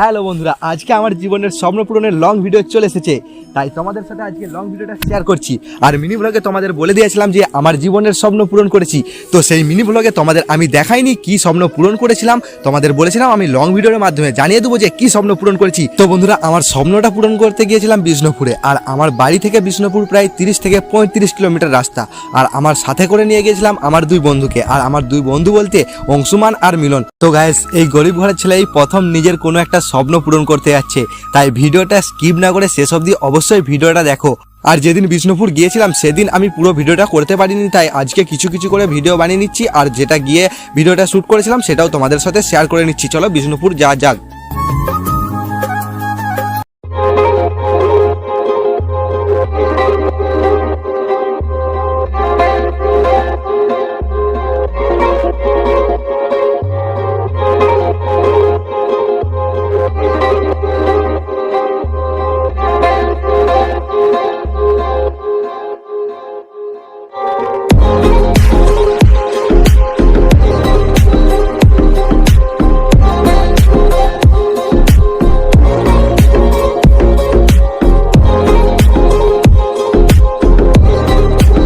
Hello বন্ধুরা, আজকে আমার জীবনের স্বপ্ন পূরণের লং ভিডিও চলে এসেছে। তাই তোমাদের সাথে আজকে লং ভিডিওটা শেয়ার করছি। আর মিনি ব্লগে তোমাদের বলে দিয়েছিলাম যে, আমার জীবনের স্বপ্ন পূরণ করেছি। তো সেই মিনি ব্লগে তোমাদের, আমি দেখাইনি কি স্বপ্ন পূরণ করেছিলাম। তোমাদের বলেছিলাম, আমি লং ভিডিওর মাধ্যমে জানিয়ে দেবো যে, কি স্বপ্ন পূরণ করেছি। তো বন্ধুরা, আমার স্বপ্নটা পূরণ করতে গিয়েছিলাম বিষ্ণুপুরে। আর আমার বাড়ি থেকে বিষ্ণুপুর প্রায় তিরিশ থেকে পঁয়ত্রিশ কিলোমিটার রাস্তা। আর আমার সাথে করে নিয়ে গিয়েছিলাম আমার দুই বন্ধুকে। আর আমার দুই বন্ধু বলতে অংশুমান আর মিলন। তো গায়েস এই গরিব ঘরের ছেলে এই প্রথম নিজের কোনো একটা স্বপ্ন পূরণ করতে যাচ্ছে। তাই ভিডিওটা স্কিপ না করে শেষ অবধি অবশ্যই ভিডিওটা দেখো। আর যেদিন বিষ্ণুপুর গিয়েছিলাম, সেদিন আমি পুরো ভিডিওটা করতে পারিনি, তাই আজকে কিছু কিছু করে ভিডিও বানিয়ে নিচ্ছি। আর যেটা গিয়ে ভিডিওটা শ্যুট করেছিলাম, সেটাও তোমাদের সাথে শেয়ার করে নিচ্ছি। চলো বিষ্ণুপুর যা যাক।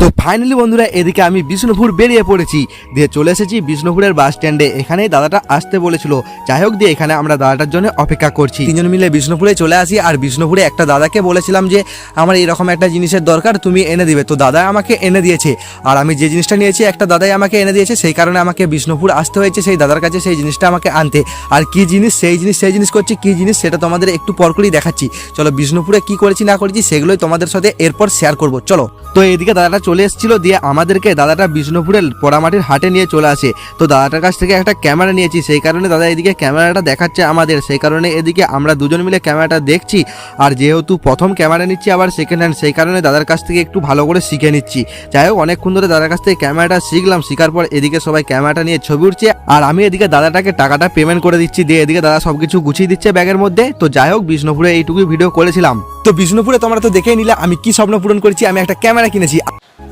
tu ফাইনালি বন্ধুরা, এদিকে আমি বিষ্ণুপুর বেরিয়ে পড়েছি। দিয়ে চলে এসেছি বিষ্ণুপুরের বাস স্ট্যান্ডে এখানেই দাদাটা আসতে বলেছিল। যাই হোক, দিয়ে এখানে আমরা দাদাটার জন্য অপেক্ষা করছি। তিনজন মিলে বিষ্ণুপুরে চলে আসি। আর বিষ্ণুপুরে একটা দাদাকে বলেছিলাম যে, আমার এরকম একটা জিনিসের দরকার, তুমি এনে দিবে। তো দাদা আমাকে এনে দিয়েছে। আর আমি যে জিনিসটা নিয়েছি, একটা দাদাই আমাকে এনে দিয়েছে। সেই কারণে আমাকে বিষ্ণুপুর আসতে হয়েছে সেই দাদার কাছে সেই জিনিসটা আমাকে আনতে। আর কি জিনিস, সেই জিনিস সেই জিনিস করছি, কি জিনিস সেটা তোমাদের একটু পর করেই দেখাচ্ছি। চলো, বিষ্ণুপুরে কি করেছি, না করেছি, সেগুলোই তোমাদের সাথে এরপর শেয়ার করব। চলো। তো এদিকে দাদাটা চলে এসেছিল দিয়ে আমাদেরকে দাদাটা বিষ্ণুপুরের পোড়ামাটির হাটে নিয়ে চলে আসে। তো দাদাটার কাছ থেকে একটা ক্যামেরা নিয়েছি, সেই কারণে দাদা এদিকে ক্যামেরাটা দেখাচ্ছে আমাদের। সেই কারণে এদিকে আমরা দুজন মিলে ক্যামেরাটা দেখছি, আর যেহেতু প্রথম ক্যামেরা নিচ্ছি আবার সেকেন্ড হ্যান্ড সেই কারণে দাদার কাছ থেকে একটু ভালো করে শিখে নিচ্ছি। যাই হোক, অনেকক্ষণ ধরে দাদার কাছ থেকে ক্যামেরাটা শিখলাম, শিখার পর এদিকে সবাই ক্যামেরাটা নিয়ে ছবি উঠছে, আর আমি এদিকে দাদাটাকে টাকাটা পেমেন্ট করে দিচ্ছি, দিয়ে এদিকে দাদা সবকিছু গুছিয়ে দিচ্ছে ব্যাগের মধ্যে। তো যাই হোক, বিষ্ণুপুরে এইটুকুই ভিডিও করেছিলাম। তো বিষ্ণুপুরে তোমরা তো দেখেই নিলে, আমি কি স্বপ্ন পূরণ করেছি, আমি একটা ক্যামেরা কিনেছি।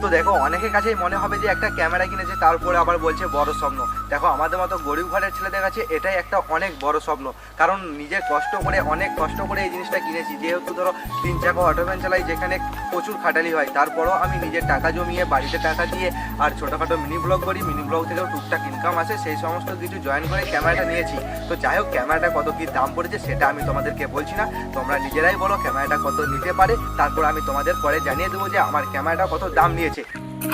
তো দেখো, অনেকের কাছেই মনে হবে যে একটা ক্যামেরা কিনেছে, তারপরে আবার বলছে বড় স্বপ্ন। দেখো, আমাদের মতো গরিব ঘরের ছেলেদের কাছে এটাই একটা অনেক বড় স্বপ্ন। কারণ নিজের কষ্ট করে, অনেক কষ্ট করে এই জিনিসটা কিনেছি। যেহেতু ধরো, তিন চাকা অটো ভ্যান চালাই, যেখানে প্রচুর খাটালি হয়, তারপরও আমি নিজের টাকা জমিয়ে, বাড়িতে টাকা দিয়ে আর ছোটোখাটো মিনি ব্লগ করি। মিনি ব্লগ থেকেও টুকটাক ইনকাম আসে, সেই সমস্ত কিছু জয়েন করে ক্যামেরাটা নিয়েছি। তো যাই হোক ক্যামেরাটা কত কী দাম পড়েছে, সেটা আমি তোমাদেরকে বলছি না। তোমরা নিজেরাই বলো ক্যামেরাটা কত নিতে পারে। তারপর আমি তোমাদের পরে জানিয়ে দেবো যে আমার ক্যামেরাটা কত দাম নিয়েছে।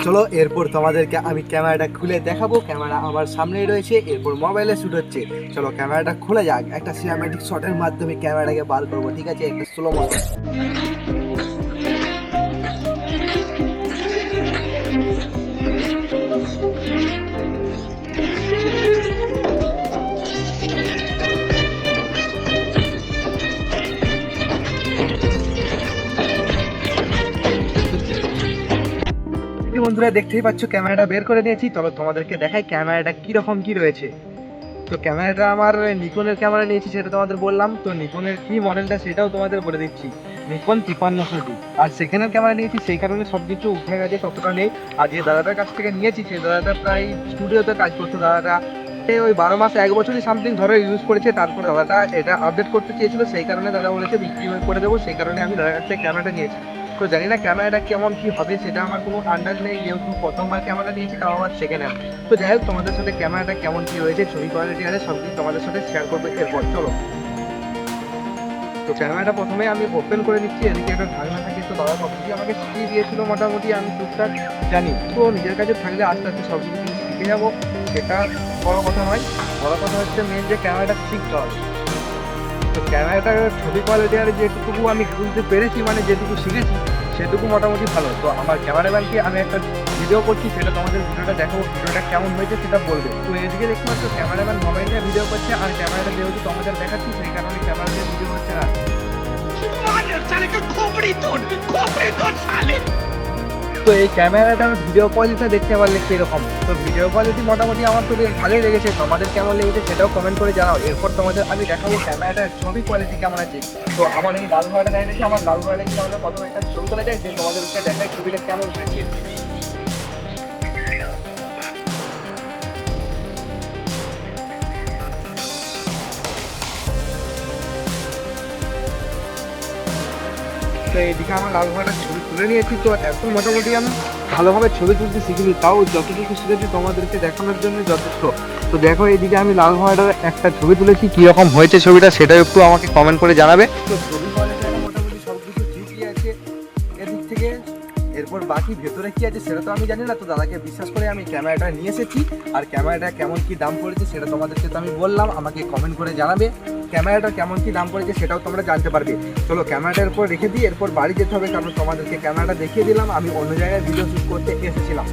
চলো, এরপর তোমাদেরকে আমি ক্যামেরাটা খুলে দেখাবো। ক্যামেরা আমার সামনেই রয়েছে, এরপর মোবাইলে শ্যুট হচ্ছে। চলো, ক্যামেরাটা খুলে যাক। একটা সিনেমেটিক শটের মাধ্যমে ক্যামেরাটাকে বার করব, ঠিক আছে? একটা স্লো মোশন বন্ধুরা দেখতেই পাচ্ছ, ক্যামেরাটা বের করে নিয়েছি। চলো তোমাদেরকে দেখাই ক্যামেরাটা কীরকম কি রয়েছে। তো ক্যামেরাটা আমার নিকনের ক্যামেরা নিয়েছি, সেটা তোমাদের বললাম। তো নিকনের কি মডেলটা সেটাও তোমাদের বলে দিচ্ছি। নিকন তিপান্নশো ডি আর সেখানের ক্যামেরা নিয়েছি, সেই কারণে সব কিছু উঠে গেছে, ততটা নেই। আর যে দাদাটার কাছ থেকে নিয়েছি, সেই দাদাটা প্রায় স্টুডিওতে কাজ করতো দাদাটা ওই বারো মাস, এক বছরই সামথিং ধরে ইউজ করেছে। তারপর দাদাটা এটা আপডেট করতে চেয়েছিল, সেই কারণে দাদা বলেছে বিক্রি করে দেবো, সেই কারণে আমি দাদার কাছ থেকে ক্যামেরাটা নিয়েছি। তো জানি না ক্যামেরাটা কেমন কি হবে, সেটা আমার কোনো আন্দাজ নেই। যেহেতু প্রথমবার ক্যামেরা নিয়েছি, তাও আমার সেকেন্ড হ্যান্ড তো যাই হোক, তোমাদের সাথে ক্যামেরাটা কেমন কি রয়েছে ছবি কোয়ালিটি আছে সব কিছু তোমাদের সাথে শেয়ার করব এরপর। চলো। তো ক্যামেরাটা প্রথমে আমি ওপেন করে নিচ্ছি এদিকে একটা ঢাকনা থাকে, তো দাদা সব কিছু আমাকে শিখিয়ে দিয়েছিল মোটামুটি, আমি টুকটাক জানি। তো নিজের কাছে থাকলে আস্তে আস্তে সব কিছু শিখে যাব। সেটা বড় কথা নয়। বড় কথা হচ্ছে মেন যে ক্যামেরাটা শিখতে হবে। তো ক্যামেরাটার ছবি কোয়ালিটি আর যেটুকু আমি বুঝতে পেরেছি মানে যেটুকু শিখেছি, সেটুকু মোটামুটি ভালো। তো আমার ক্যামেরাম্যানকে আমি একটা ভিডিও করছি, সেটা তোমাদের ভিডিওটা দেখো ভিডিওটা কেমন হয়েছে সেটা বলবে। তো এদিকে দেখতে পাচ্ছ, ক্যামেরাম্যান মোবাইল নিয়ে ভিডিও করছে, আর ক্যামেরাটা যেহেতু তোমাদের দেখাচ্ছি, সেই কারণে ক্যামেরা দিয়ে ভিডিও হচ্ছে না। তো এই ক্যামেরাটা ভিডিও কোয়ালিটিটা দেখতে পারলে কীরকম? তো ভিডিও কোয়ালিটি মোটামুটি আমার তো বেশ ভালোই লেগেছে। তোমাদের কেমন লেগেছে সেটাও কমেন্ট করে জানাও। এরপর তোমাদের আমি দেখাবো ক্যামেরাটার ছবি কোয়ালিটি কেমন আছে। তো আমার এই লাল ভাড়াটা দেখেছি আমার লাল ভাড়াটা কিন্তু আমরা প্রথমে একটা ছবি তোলা যায় যে তোমাদেরকে দেখায় ছবিটা কেমন হয়েছে। তো এইদিকে আমার লাল ভাড়াটা তুলে নিয়েছি তো এখন মোটামুটি আমি ভালোভাবে ছবি তুলতে শিখিনি। তাও যতটুকু শিখেছি তোমাদেরকে দেখানোর জন্য যথেষ্ট। তো দেখো, এইদিকে আমি লাল ঘোড়াটার একটা ছবি তুলেছি। কীরকম হয়েছে ছবিটা সেটাও একটু আমাকে কমেন্ট করে জানাবে। তো ছবি এরপর বাকি ভেতরে কি আছে সেটা তো আমি জানি না। তো দাদাকে বিশ্বাস করে আমি ক্যামেরাটা নিয়ে এসেছি। আর ক্যামেরাটা কেমন কি দাম পড়েছে সেটা তোমাদেরকে তো আমি বললাম। আমাকে কমেন্ট করে জানাবে। ক্যামেরাটা কেমন কি দাম পড়েছে সেটাও তোমরা জানতে পারবে। চলো ক্যামেরাটার উপর রেখে দিই। এরপর বাড়ি যেতে হবে। কারণ তোমাদেরকে ক্যামেরাটা দেখিয়ে দিলাম। আমি অন্য জায়গায় ভিডিও শ্যুট করতে এসেছিলাম।